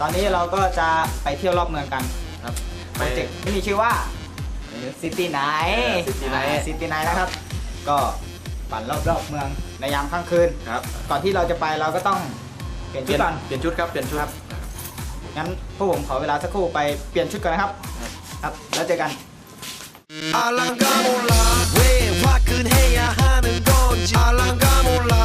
ตอนนี้เราก็จะไปเที่ยวรอบเมืองกันครับโปรเจกต์ที่มีชื่อว่าซิตี้ไนท์ซิตี้ไนท์ซิตี้ไนท์นะครับ ก็ปั่นรอบรอบเมืองในยามค่ำคืนครับก่อนที่เราจะไปเราก็ต้องเปลี่ยนชุดก่อนเปลี่ยนชุดครับเปลี่ยนชุดครับงั้นพวกผมขอเวลาสักครู่ไปเปลี่ยนชุดก่อนนะครับ ครับแล้วเจอกันอลังกาโมลาเวว่าคืนให้อาหารหนึ่งก้อนอลังกาโมลา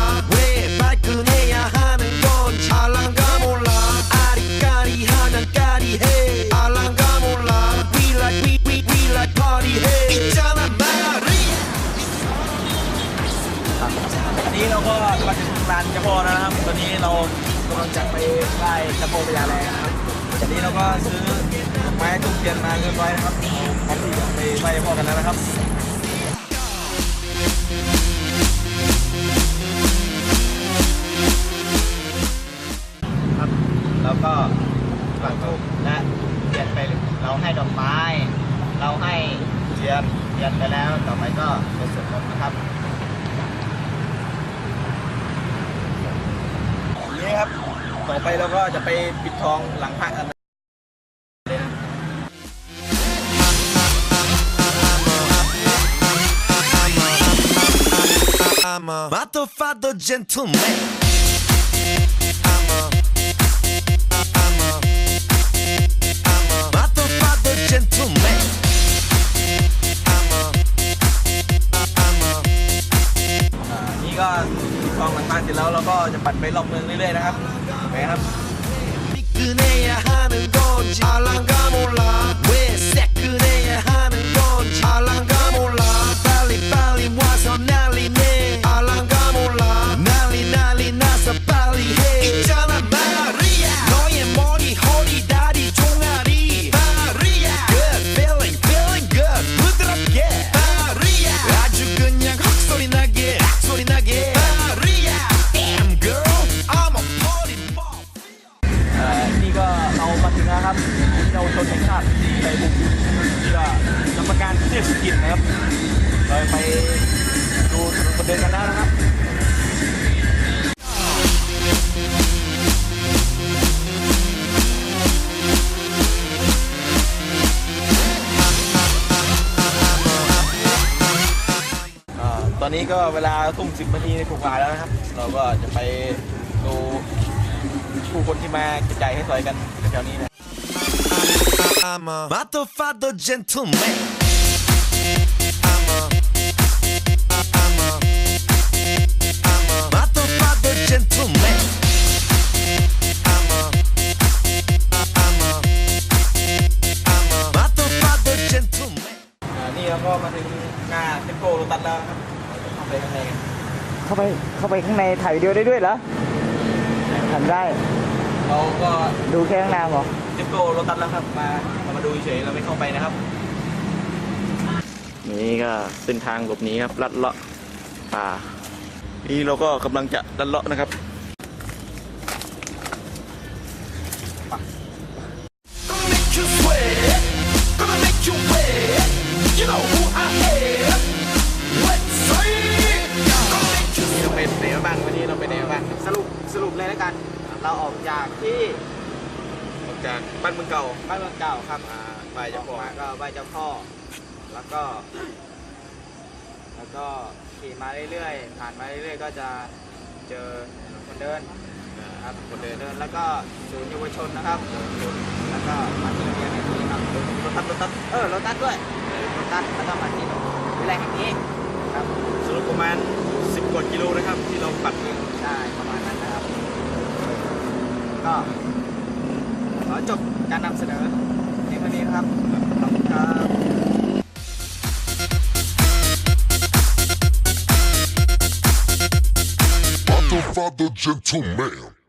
อันนี้เราก็มาถึงร้านเจ้าพ่อแล้วนะครับ ตอนนี้เรากำลังจะไปไหว้เจ้าพ่อพญาแลนะครับอันนี้เราก็ซื้อไม้ทุกเทียนมาเรียบร้อยนะครับพร้อมที่จะไปไหว้พ่อกันแล้วนะครับครับ แล้วก็ปักทูบและเทียนไปเราให้ดอกไม้ เราให้เทียนเทียนไปแล้ว ต่อไปก็ไปสวดมนต์นะครับ นี่ ครับ ต่อไปเราก็จะไปปิดทองหลังพระกันนะ I'm a motherfucker gentleman I'm a องหลังพระเสร็จแล้วเราก็จะปั่นไปรอบเมืองเรื่อยๆนะครับไปครับ 미끈해야 하는 건지 알랑가 몰라 왜 새끈해 เยาวชนแห่งชาติที่ไปบุกที่ว่ากรรมการเทศกิจนะครับเราไปดูถนนคนเดินกันแล้วนะครับตอนนี้ก็เวลาทุ่มสิบนาทีในถูกว่าแล้วนะครับ เราก็จะไปดูผู้คนที่มากระจายให้ซอยกันแถวนี้นะ I'm a motherfucker gentleman. I'm a I'm a I'm a motherfucker gentleman. I'm a I'm a I'm a motherfucker gentleman. อ่านี่เราก็มาถึงหน้าเทมโปโรตัสแล้วนะครับเราจะเข้าไปข้างในกันเข้าไปเข้าไปข้างในถ่ายวิดีโอได้ด้วยเหรอทำได้เราก็ดูแค่ข้างหน้าพอ เทมโปโรตัสแล้วครับมาเรามาดูเฉยๆเราไม่เข้าไปนะครับ นี่ก็เส้นทางหลบหนีครับลัดเลาะป่านี่เราก็กำลังจะลัดเลาะนะครับ Gonna make you sweat. Gonna make you wet. You know who I am. Let's say. Gonna make you เราไปไหนมาบ้างวันนี้เราไปไหนมาบ้างสรุปสรุปเลยแล้วกัน เราออกจากที่ออก จากบ้านเมืองเก่าบ้านเมืองเก่าครับอ่าไปเจ้าพ่อมาก็ไหว้เจ้าพ่อ แล้วก็ แล้วก็ขี่มาเรื่อยๆ ผ่านมาเรื่อยๆ ก็จะเจอคนเดินนะครับ คนเดินเดิน แล้วก็ศูนย์เยาวชนนะครับศูนย์แล้วก็มาที่เรียนแห่งนี้ครับรถตัดรถตัดเออรถตัสด้วยเออรถตัสแล้วก็มาที่วิทยาลัยแห่งนี้ครับ สรุปประมาณ 10กว่ากิโลนะครับ ที่เราปัดเองใช่ประมาณนั้นนะครับ ก็ข อจบการนำเสนอในวันนี้ครับ ขอบคุณครับ father gentleman.